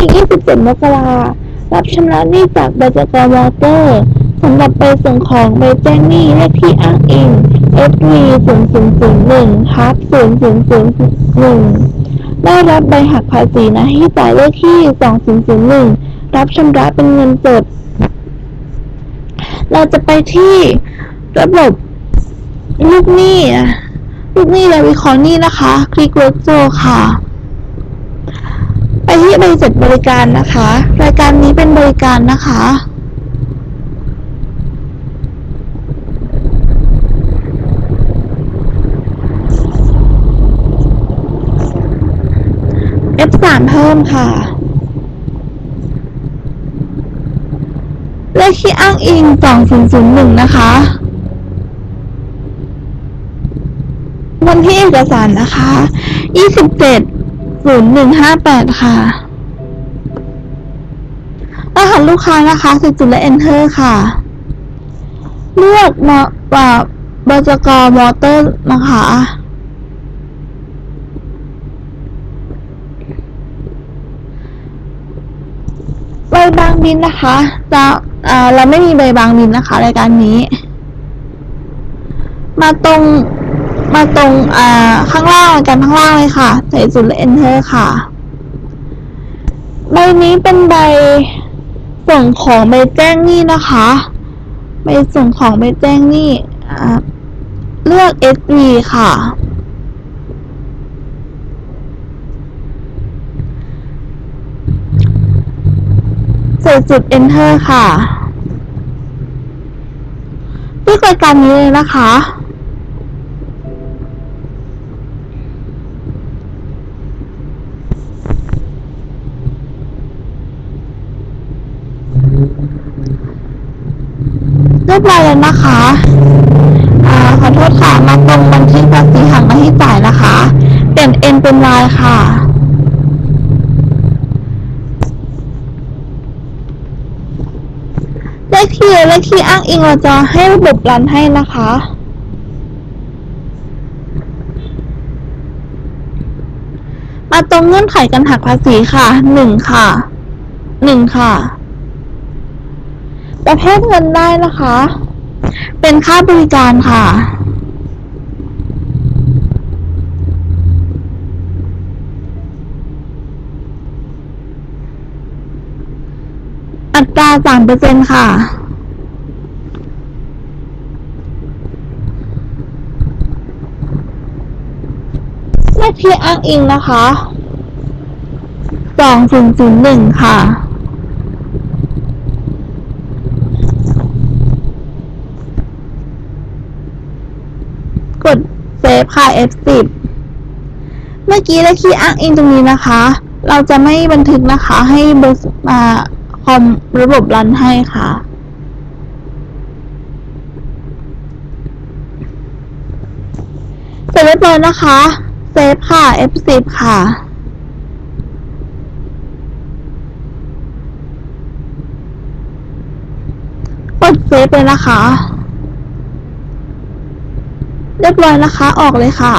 ที่ 27 มกรารับชำระหนี้จากบจกวอเตอร์สำหรับไปส่งของไปแจ้งหนี้เลขที่อ้างอิง SV 0001ทับ0001 ได้รับใบหักภาษีนะที่จ่ายเลขที่ 2001 รับชำระเป็นเงินสด เราจะไปที่ระบบลูกหนี้ลูกหนี้และวิเคราะห์หนี้นะคะ คลิกเวิร์กโจค่ะ ไปที่ใบเสร็จบริการนะคะ รายการนี้เป็นบริการนะคะ F3 เพิ่มค่ะ เลขที่อ้างอิง2001 นะคะ วันที่เอกสารนะคะ 27 0158ค่ะรหัสลูกค้านะคะใส่จุดและ enter ค่ะ เลือกมว่าบจกมอเตอร์นะคะใบบางบินนะคะจะอ่าเราไม่มีใบบางบินนะคะรายการนี้ มาตรง มาตรงอ่าข้างล่างการข้างล่างเลยค่ะใส่จุดและ enter ค่ะ ใบนี้เป็นใบส่งของใบแจ้งหนี้นะคะใบส่งของใบแจ้งหนี้อ่าเลือก SV ค่ะ ใส่จุด enter ค่ะเลือกรายการนี้เลยนะคะ บร้อยแล้วนะคะอ่าขอโทษค่ะ มาตรงบันทึกภาษีหักมาให้จ่ายนะคะ เปลี่ยน N เป็น Y ค่ะเลขที่เลขที่อ้างอิงเราจะให้ระบบรันให้นะคะมาตรงเงื่อนไขการหักภาษีค่ะหนึ่งค่ะหนึ่งค่ะ ประเภทเงินได้นะคะ เป็นค่าบริการค่ะ อัตราสามเปอร์เซ็นค่ะเลขที่อ้างอิงนะคะสองศูนย์ศูนย์หนึ่งค่ะ กดเซ ฟค่ะ F10 เมื่อกี้เลขที่อ้างอิงตรงนี้นะคะ เราจะไม่บันทึกนะคะ ให้บริษัทอ่าคอมระบบรันให้ค่ะเสร็จเรียบร้อยนะคะเซฟค่ะ F10 ค่ะกดเซฟเลยนะคะ เรียบร้อยนะคะ ออกเลยค่ะ